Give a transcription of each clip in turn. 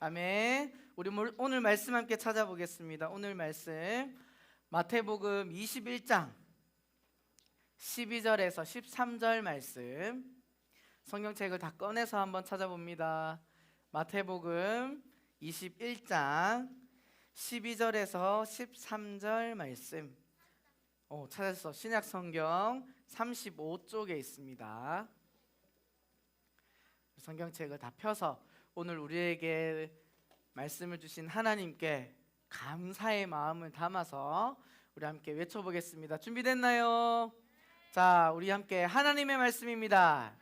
아멘. 우리 물- 오늘 말씀 함께 찾아보겠습니다. 오늘 말씀 마태복음 21장 12절에서 13절 말씀 성경책을 다 꺼내서 한번 찾아봅니다. 마태복음 21장 12절에서 13절 말씀. 오, 찾았어. 신약 성경 35쪽에 있습니다. 성경책을 다 펴서 오늘 우리에게 말씀을 주신 하나님께 감사의 마음을 담아서 우리 함께 외쳐보겠습니다. 준비됐나요? 자, 우리 함께 하나님의 말씀입니다.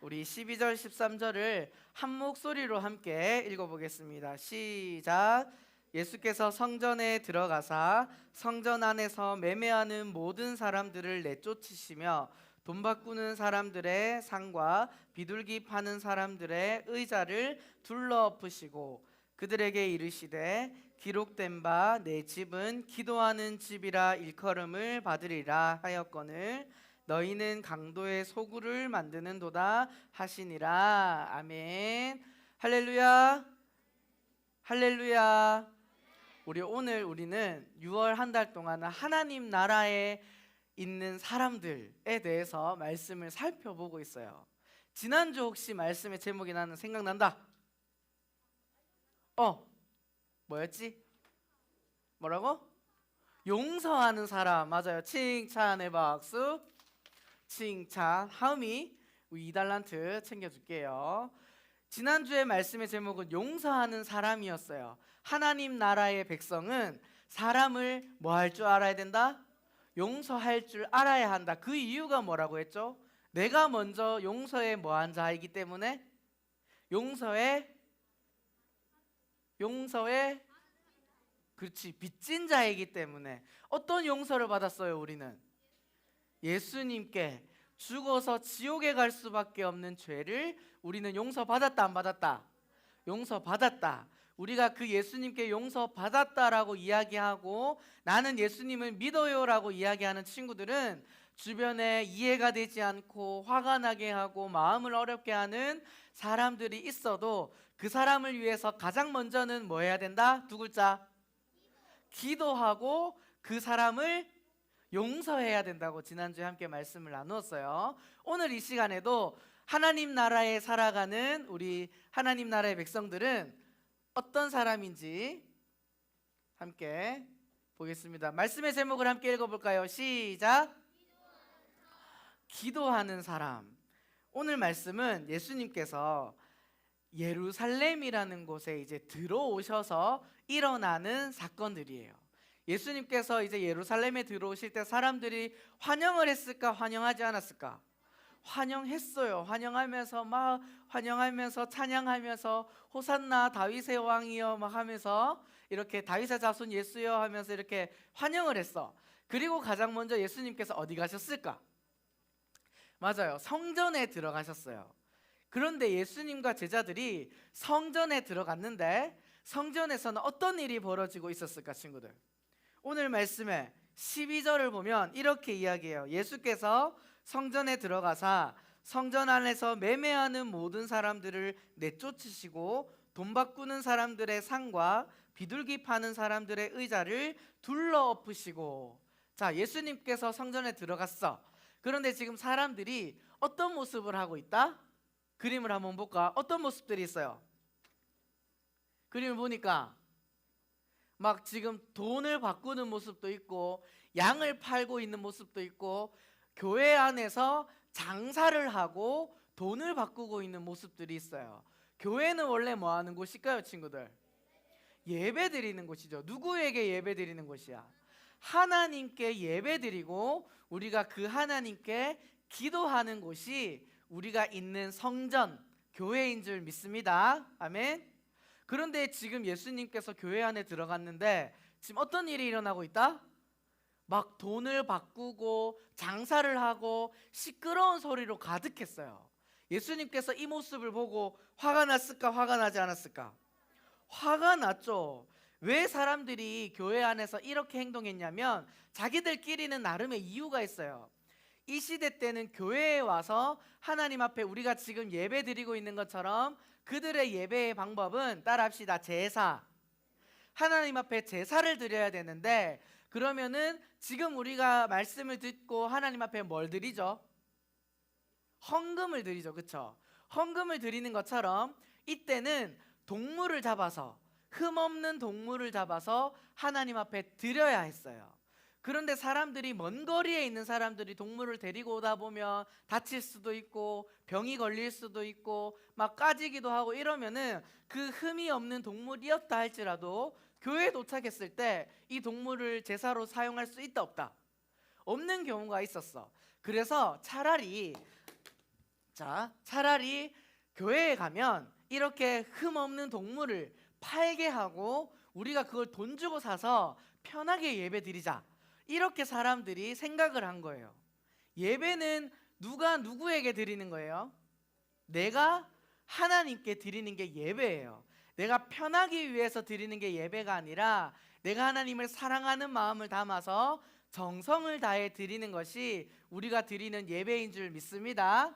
우리 12절 13절을 한 목소리로 함께 읽어보겠습니다. 시작. 예수께서 성전에 들어가사 성전 안에서 매매하는 모든 사람들을 내쫓으시며 돈 바꾸는 사람들의 상과 비둘기 파는 사람들의 의자를 둘러엎으시고 그들에게 이르시되 기록된 바 내 집은 기도하는 집이라 일컬음을 받으리라 하였거늘 너희는 강도의 소굴을 만드는도다 하시니라. 아멘. 할렐루야. 할렐루야. 우리 오늘 우리는 6월 한 달 동안 하나님 나라에 있는 사람들에 대해서 말씀을 살펴보고 있어요. 지난주 혹시 말씀의 제목이 나는 생각난다. 어, 뭐였지? 뭐라고? 용서하는 사람 맞아요. 칭찬의 박수. 칭찬 하음이 이달란트 챙겨줄게요. 지난주의 말씀의 제목은 용서하는 사람이었어요. 하나님 나라의 백성은 사람을 뭐 할 줄 알아야 된다? 용서할 줄 알아야 한다. 그 이유가 뭐라고 했죠? 내가 먼저 용서에 뭐한 자이기 때문에 용서에 용서에 그렇지 빚진 자이기 때문에 어떤 용서를 받았어요 우리는 예수님께 죽어서 지옥에 갈 수밖에 없는 죄를 우리는 용서 받았다 안 받았다 용서 받았다 우리가 그 예수님께 용서 받았다라고 이야기하고 나는 예수님을 믿어요라고 이야기하는 친구들은 주변에 이해가 되지 않고 화가 나게 하고 마음을 어렵게 하는 사람들이 있어도 그 사람을 위해서 가장 먼저는 뭐 해야 된다? 두 글자. 기도하고 그 사람을 용서해야 된다고 지난주에 함께 말씀을 나누었어요. 오늘 이 시간에도 하나님 나라에 살아가는 우리 하나님 나라의 백성들은 어떤 사람인지 함께 보겠습니다. 말씀의 제목을 함께 읽어볼까요? 시작. 기도하는 사람. 오늘 말씀은 예수님께서 예루살렘이라는 곳에 이제 들어오셔서 일어나는 사건들이에요. 예수님께서 이제 예루살렘에 들어오실 때 사람들이 환영을 했을까 환영하지 않았을까? 환영했어요. 환영하면서 막 환영하면서 찬양하면서 호산나 다윗의 왕이여 막 하면서 이렇게 다윗의 자손 예수여 하면서 이렇게 환영을 했어. 그리고 가장 먼저 예수님께서 어디 가셨을까? 맞아요. 성전에 들어가셨어요. 그런데 예수님과 제자들이 성전에 들어갔는데 성전에서는 어떤 일이 벌어지고 있었을까, 친구들? 오늘 말씀에 12절을 보면 이렇게 이야기해요. 예수께서 성전에 들어가사 성전 안에서 매매하는 모든 사람들을 내쫓으시고 돈 바꾸는 사람들의 상과 비둘기 파는 사람들의 의자를 둘러 엎으시고 자 예수님께서 성전에 들어갔어 그런데 지금 사람들이 어떤 모습을 하고 있다? 그림을 한번 볼까? 어떤 모습들이 있어요? 그림을 보니까 막 지금 돈을 바꾸는 모습도 있고 양을 팔고 있는 모습도 있고 교회 안에서 장사를 하고 돈을 바꾸고 있는 모습들이 있어요. 교회는 원래 뭐 하는 곳일까요, 친구들? 예배 드리는 곳이죠. 누구에게 예배 드리는 곳이야? 하나님께 예배 드리고 우리가 그 하나님께 기도하는 곳이 우리가 있는 성전, 교회인 줄 믿습니다. 아멘. 그런데 지금 예수님께서 교회 안에 들어갔는데 지금 어떤 일이 일어나고 있다? 막 돈을 바꾸고 장사를 하고 시끄러운 소리로 가득했어요. 예수님께서 이 모습을 보고 화가 났을까 화가 나지 않았을까? 화가 났죠. 왜 사람들이 교회 안에서 이렇게 행동했냐면 자기들끼리는 나름의 이유가 있어요. 이 시대 때는 교회에 와서 하나님 앞에 우리가 지금 예배 드리고 있는 것처럼 그들의 예배의 방법은 따라합시다. 제사. 하나님 앞에 제사를 드려야 되는데 그러면은 지금 우리가 말씀을 듣고 하나님 앞에 뭘 드리죠? 헌금을 드리죠. 그렇죠? 헌금을 드리는 것처럼 이때는 동물을 잡아서 흠 없는 동물을 잡아서 하나님 앞에 드려야 했어요. 그런데 사람들이 먼 거리에 있는 사람들이 동물을 데리고 오다 보면 다칠 수도 있고 병이 걸릴 수도 있고 막 까지기도 하고 이러면은 그 흠이 없는 동물이었다 할지라도 교회에 도착했을 때 이 동물을 제사로 사용할 수 있다 없다 없는 경우가 있었어. 그래서 차라리 자 차라리 교회에 가면 이렇게 흠 없는 동물을 팔게 하고 우리가 그걸 돈 주고 사서 편하게 예배 드리자. 이렇게 사람들이 생각을 한 거예요. 예배는 누가 누구에게 드리는 거예요? 내가 하나님께 드리는 게 예배예요. 내가 편하기 위해서 드리는 게 예배가 아니라 내가 하나님을 사랑하는 마음을 담아서 정성을 다해 드리는 것이 우리가 드리는 예배인 줄 믿습니다.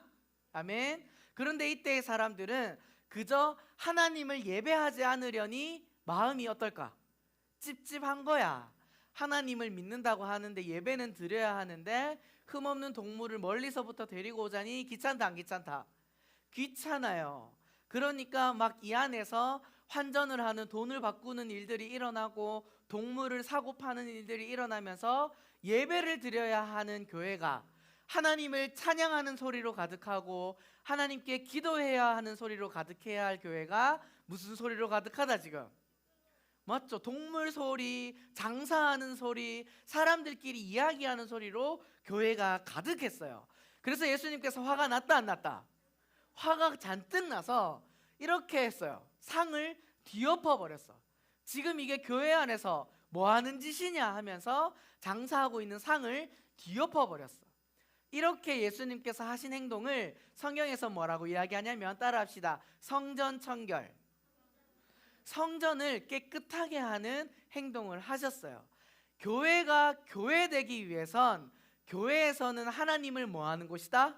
아멘. 그런데 이때의 사람들은 그저 하나님을 예배하지 않으려니 마음이 어떨까? 찝찝한 거야. 하나님을 믿는다고 하는데 예배는 드려야 하는데 흠없는 동물을 멀리서부터 데리고 오자니 귀찮다 안 귀찮다? 귀찮아요. 그러니까 막 이 안에서 환전을 하는 돈을 바꾸는 일들이 일어나고 동물을 사고 파는 일들이 일어나면서 예배를 드려야 하는 교회가 하나님을 찬양하는 소리로 가득하고 하나님께 기도해야 하는 소리로 가득해야 할 교회가 무슨 소리로 가득하다 지금? 맞죠? 동물 소리, 장사하는 소리, 사람들끼리 이야기하는 소리로 교회가 가득했어요. 그래서 예수님께서 화가 났다 안 났다? 화가 잔뜩 나서 이렇게 했어요. 상을 뒤엎어 버렸어. 지금 이게 교회 안에서 뭐 하는 짓이냐 하면서 장사하고 있는 상을 뒤엎어 버렸어. 이렇게 예수님께서 하신 행동을 성경에서 뭐라고 이야기하냐면 따라합시다. 성전 청결. 성전을 깨끗하게 하는 행동을 하셨어요. 교회가 교회되기 위해선 교회에서는 하나님을 뭐 하는 곳이다?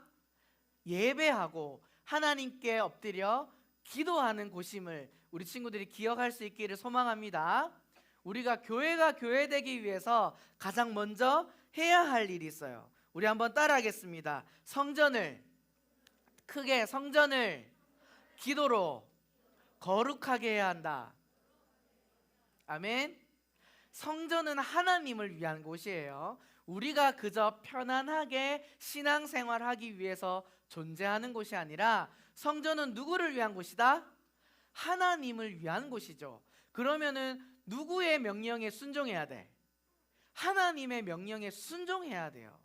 예배하고 하나님께 엎드려 기도하는 곳임을 우리 친구들이 기억할 수 있기를 소망합니다. 우리가 교회가 교회되기 위해서 가장 먼저 해야 할 일이 있어요. 우리 한번 따라하겠습니다. 성전을 크게 성전을 기도로 거룩하게 해야 한다. 아멘. 성전은 하나님을 위한 곳이에요. 우리가 그저 편안하게 신앙생활하기 위해서 존재하는 곳이 아니라 성전은 누구를 위한 곳이다? 하나님을 위한 곳이죠. 그러면은 누구의 명령에 순종해야 돼? 하나님의 명령에 순종해야 돼요.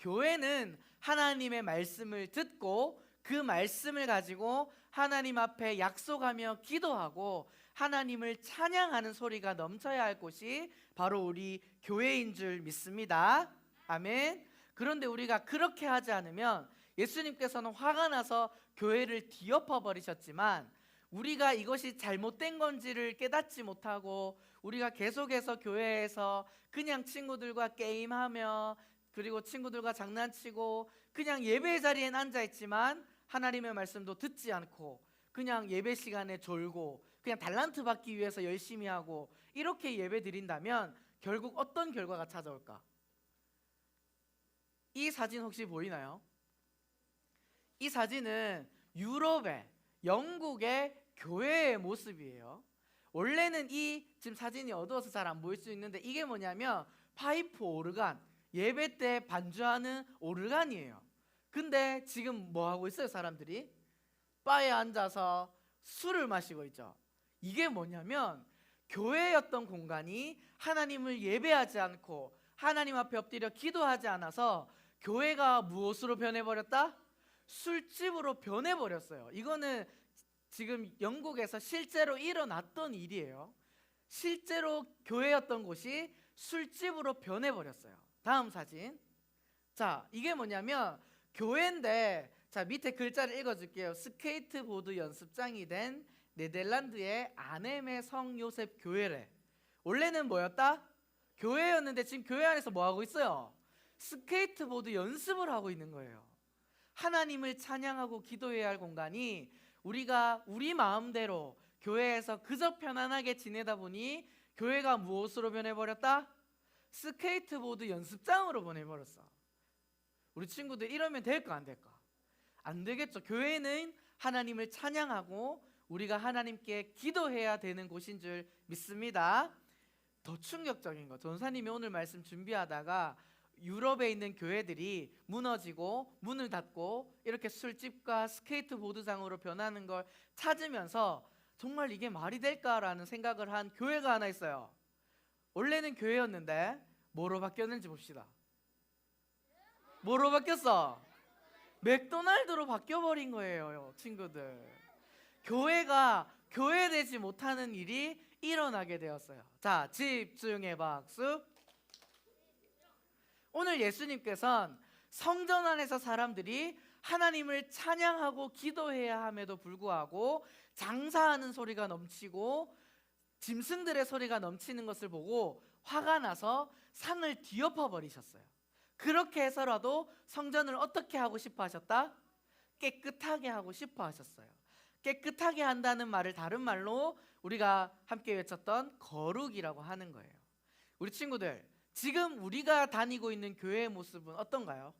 교회는 하나님의 말씀을 듣고 그 말씀을 가지고 하나님 앞에 약속하며 기도하고 하나님을 찬양하는 소리가 넘쳐야 할 곳이 바로 우리 교회인 줄 믿습니다. 아멘. 그런데 우리가 그렇게 하지 않으면 예수님께서는 화가 나서 교회를 뒤엎어 버리셨지만 우리가 이것이 잘못된 건지를 깨닫지 못하고 우리가 계속해서 교회에서 그냥 친구들과 게임하며 그리고 친구들과 장난치고 그냥 예배 자리에 앉아 있지만 하나님의 말씀도 듣지 않고 그냥 예배 시간에 졸고 그냥 달란트 받기 위해서 열심히 하고 이렇게 예배 드린다면 결국 어떤 결과가 찾아올까? 이 사진 혹시 보이나요? 이 사진은 유럽의 영국의 교회의 모습이에요. 원래는 이 지금 사진이 어두워서 잘 안 보일 수 있는데 이게 뭐냐면 파이프 오르간 예배 때 반주하는 오르간이에요. 근데 지금 뭐 하고 있어요, 사람들이? 바에 앉아서 술을 마시고 있죠. 이게 뭐냐면 교회였던 공간이 하나님을 예배하지 않고 하나님 앞에 엎드려 기도하지 않아서 교회가 무엇으로 변해버렸다? 술집으로 변해버렸어요. 이거는 지금 영국에서 실제로 일어났던 일이에요. 실제로 교회였던 곳이 술집으로 변해버렸어요. 다음 사진. 자, 이게 뭐냐면 교회인데 자 밑에 글자를 읽어줄게요. 스케이트보드 연습장이 된 네덜란드의 아넴의 성 요셉 교회래. 원래는 뭐였다? 교회였는데 지금 교회 안에서 뭐 하고 있어요? 스케이트보드 연습을 하고 있는 거예요. 하나님을 찬양하고 기도해야 할 공간이 우리가 우리 마음대로 교회에서 그저 편안하게 지내다 보니 교회가 무엇으로 변해버렸다? 스케이트보드 연습장으로 변해버렸어. 우리 친구들 이러면 될까 안 될까? 안 되겠죠. 교회는 하나님을 찬양하고 우리가 하나님께 기도해야 되는 곳인 줄 믿습니다. 더 충격적인 거. 전사님이 오늘 말씀 준비하다가 유럽에 있는 교회들이 무너지고 문을 닫고 이렇게 술집과 스케이트보드장으로 변하는 걸 찾으면서 정말 이게 말이 될까라는 생각을 한 교회가 하나 있어요. 원래는 교회였는데 뭐로 바뀌었는지 봅시다. 뭐로 바뀌었어? 맥도날드로 바뀌어버린 거예요, 친구들. 교회가 교회되지 못하는 일이 일어나게 되었어요. 자, 집중해 박수. 오늘 예수님께서는 성전 안에서 사람들이 하나님을 찬양하고 기도해야 함에도 불구하고 장사하는 소리가 넘치고 짐승들의 소리가 넘치는 것을 보고 화가 나서 산을 뒤엎어 버리셨어요. 그렇게 해서라도 성전을 어떻게 하고 싶어 하셨다? 깨끗하게 하고 싶어 하셨어요. 깨끗하게 한다는 말을 다른 말로 우리가 함께 외쳤던 거룩이라고 하는 거예요. 우리 친구들, 지금 우리가 다니고 있는 교회의 모습은 어떤가요?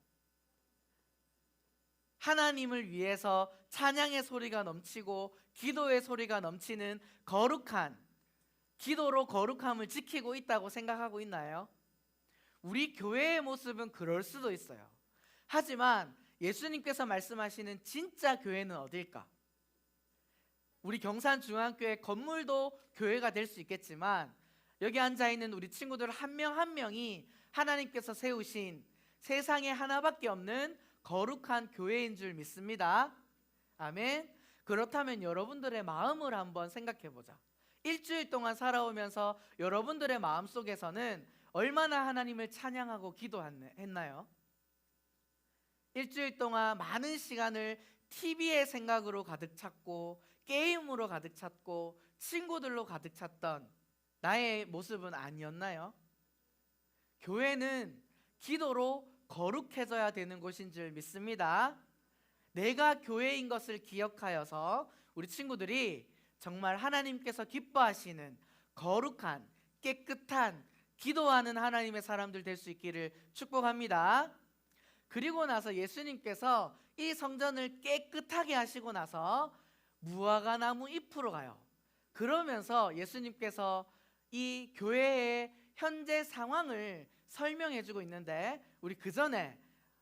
하나님을 위해서 찬양의 소리가 넘치고 기도의 소리가 넘치는 거룩한 기도로 거룩함을 지키고 있다고 생각하고 있나요? 우리 교회의 모습은 그럴 수도 있어요. 하지만 예수님께서 말씀하시는 진짜 교회는 어딜까? 우리 경산중앙교회 건물도 교회가 될 수 있겠지만 여기 앉아 있는 우리 친구들 한 명 한 명이 하나님께서 세우신 세상에 하나밖에 없는 거룩한 교회인 줄 믿습니다. 아멘. 그렇다면 여러분들의 마음을 한번 생각해 보자. 일주일 동안 살아오면서 여러분들의 마음 속에서는 얼마나 하나님을 찬양하고 기도했나요? 일주일 동안 많은 시간을 TV의 생각으로 가득 찼고 게임으로 가득 찼고 친구들로 가득 찼던 나의 모습은 아니었나요? 교회는 기도로 거룩해져야 되는 곳인 줄 믿습니다. 내가 교회인 것을 기억하여서 우리 친구들이 정말 하나님께서 기뻐하시는 거룩한 깨끗한 기도하는 하나님의 사람들 될 수 있기를 축복합니다. 그리고 나서 예수님께서 이 성전을 깨끗하게 하시고 나서 무화과 나무 잎으로 가요. 그러면서 예수님께서 이 교회의 현재 상황을 설명해 주고 있는데 우리 그 전에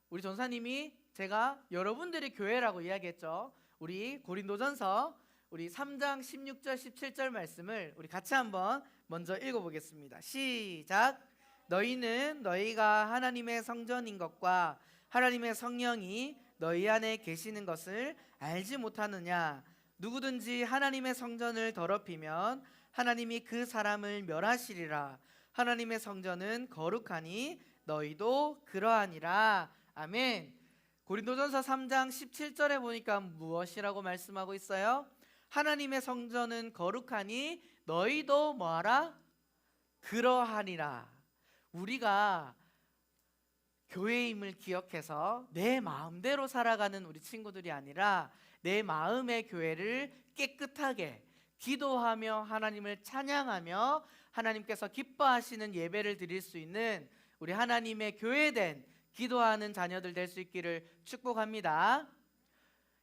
우리 전사님이 제가 여러분들이 교회라고 이야기했죠. 우리 고린도전서 우리 3장 16절 17절 말씀을 우리 같이 한번 먼저 읽어 보겠습니다. 시작. 너희는 너희가 하나님의 성전인 것과 하나님의 성령이 너희 안에 계시는 것을 알지 못하느냐? 누구든지 하나님의 성전을 더럽히면 하나님이 그 사람을 멸하시리라. 하나님의 성전은 거룩하니 너희도 그러하니라. 아멘. 고린도전서 3장 17절에 보니까 무엇이라고 말씀하고 있어요? 하나님의 성전은 거룩하니 너희도 뭐하라? 그러하니라. 우리가 교회임을 기억해서 내 마음대로 살아가는 우리 친구들이 아니라 내 마음의 교회를 깨끗하게 기도하며 하나님을 찬양하며 하나님께서 기뻐하시는 예배를 드릴 수 있는 우리 하나님의 교회된 기도하는 자녀들 될 수 있기를 축복합니다.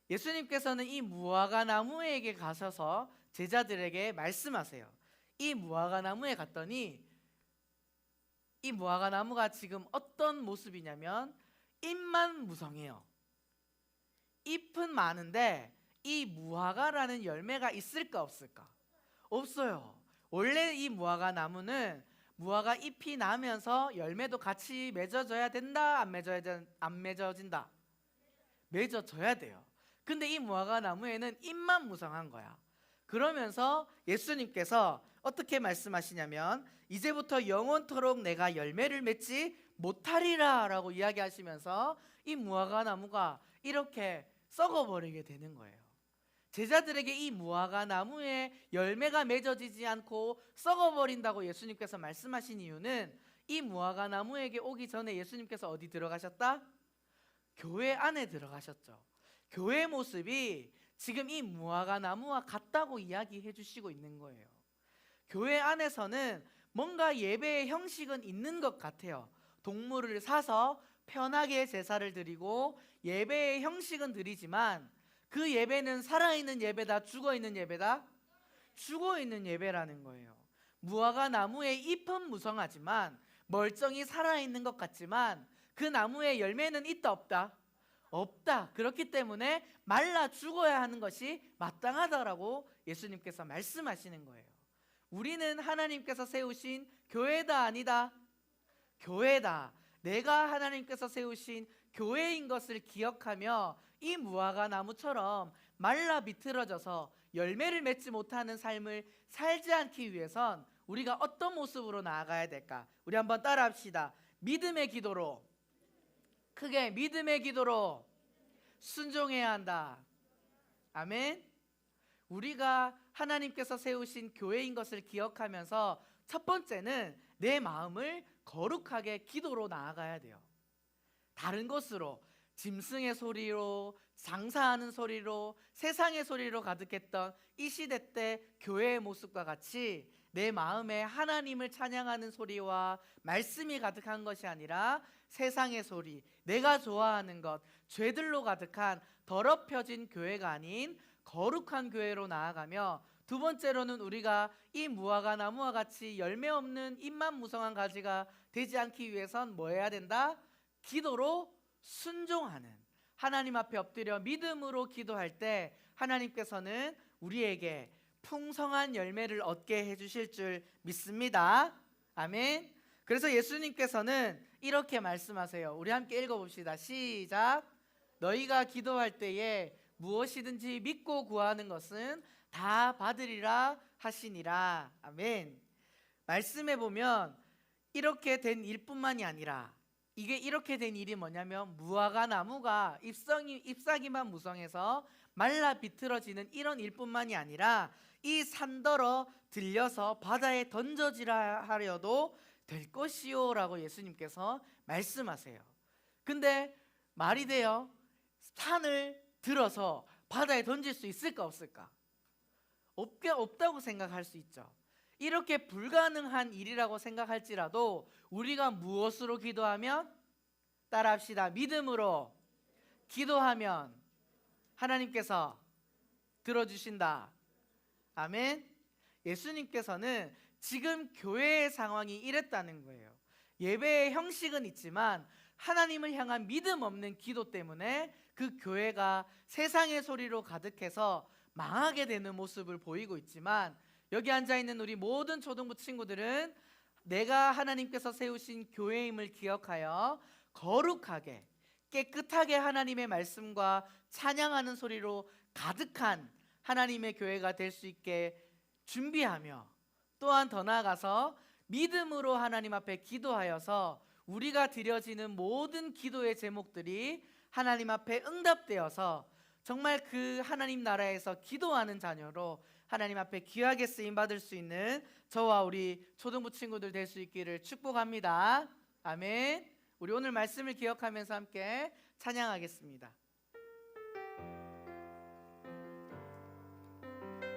예수님께서는 이 무화과 나무에게 가셔서 제자들에게 말씀하세요. 이 무화과 나무에 갔더니 이 무화과 나무가 지금 어떤 모습이냐면 잎만 무성해요. 잎은 많은데 이 무화과라는 열매가 있을까 없을까? 없어요. 원래 이 무화과 나무는 무화과 잎이 나면서 열매도 같이 맺어져야 된다, 안 맺어야 된, 안 맺어진다. 맺어져야 돼요. 근데 이 무화과 나무에는 잎만 무성한 거야. 그러면서 예수님께서 어떻게 말씀하시냐면 이제부터 영원토록 내가 열매를 맺지 못하리라라고 이야기하시면서 이 무화과 나무가 이렇게 썩어버리게 되는 거예요. 제자들에게 이 무화과 나무에 열매가 맺어지지 않고 썩어버린다고 예수님께서 말씀하신 이유는 이 무화과 나무에게 오기 전에 예수님께서 어디 들어가셨다? 교회 안에 들어가셨죠. 교회 모습이 지금 이 무화과 나무와 같다고 이야기해 주시고 있는 거예요. 교회 안에서는 뭔가 예배의 형식은 있는 것 같아요. 동물을 사서 편하게 제사를 드리고 예배의 형식은 드리지만 그 예배는 살아있는 예배다, 죽어있는 예배다? 죽어있는 예배라는 거예요. 무화과 나무의 잎은 무성하지만 멀쩡히 살아있는 것 같지만 그 나무의 열매는 있다 없다? 없다. 그렇기 때문에 말라 죽어야 하는 것이 마땅하다라고 예수님께서 말씀하시는 거예요. 우리는 하나님께서 세우신 교회다 아니다. 교회다. 내가 하나님께서 세우신 교회인 것을 기억하며 이 무화과 나무처럼 말라 비틀어져서 열매를 맺지 못하는 삶을 살지 않기 위해선 우리가 어떤 모습으로 나아가야 될까? 우리 한번 따라합시다. 믿음의 기도로 크게 믿음의 기도로 순종해야 한다. 아멘. 우리가 하나님께서 세우신 교회인 것을 기억하면서 첫 번째는 내 마음을 거룩하게 기도로 나아가야 돼요. 다른 것으로 짐승의 소리로 장사하는 소리로 세상의 소리로 가득했던 이 시대 때 교회의 모습과 같이 내 마음에 하나님을 찬양하는 소리와 말씀이 가득한 것이 아니라 세상의 소리, 내가 좋아하는 것, 죄들로 가득한 더럽혀진 교회가 아닌 거룩한 교회로 나아가며 두 번째로는 우리가 이 무화과 나무와 같이 열매 없는 잎만 무성한 가지가 되지 않기 위해선 뭐 해야 된다? 기도로 순종하는 하나님 앞에 엎드려 믿음으로 기도할 때 하나님께서는 우리에게 풍성한 열매를 얻게 해 주실 줄 믿습니다. 아멘. 그래서 예수님께서는 이렇게 말씀하세요. 우리 함께 읽어 봅시다. 시작. 너희가 기도할 때에 무엇이든지 믿고 구하는 것은 다 받으리라 하시니라. 아멘. 말씀해 보면 이렇게 된 일뿐만이 아니라 이게 이렇게 된 일이 뭐냐면 무화과 나무가 잎성이 잎사귀만 무성해서 말라 비틀어지는 이런 일뿐만이 아니라 이 산더러 들려서 바다에 던져지라 하려도 될 것이요라고 예수님께서 말씀하세요. 근데 말이 돼요. 산을 들어서 바다에 던질 수 있을까 없을까? 없게 없다고 생각할 수 있죠. 이렇게 불가능한 일이라고 생각할지라도 우리가 무엇으로 기도하면 따라합시다. 믿음으로 기도하면 하나님께서 들어주신다. 아멘. 예수님께서는 지금 교회의 상황이 이랬다는 거예요. 예배의 형식은 있지만 하나님을 향한 믿음 없는 기도 때문에 그 교회가 세상의 소리로 가득해서 망하게 되는 모습을 보이고 있지만 여기 앉아 있는 우리 모든 초등부 친구들은 내가 하나님께서 세우신 교회임을 기억하여 거룩하게 깨끗하게 하나님의 말씀과 찬양하는 소리로 가득한 하나님의 교회가 될 수 있게 준비하며 또한 더 나아가서 믿음으로 하나님 앞에 기도하여서 우리가 드려지는 모든 기도의 제목들이 하나님 앞에 응답되어서 정말 그 하나님 나라에서 기도하는 자녀로 하나님 앞에 귀하게 쓰임 받을 수 있는 저와 우리 초등부 친구들 될 수 있기를 축복합니다. 아멘. 우리 오늘 말씀을 기억하면서 함께 찬양하겠습니다.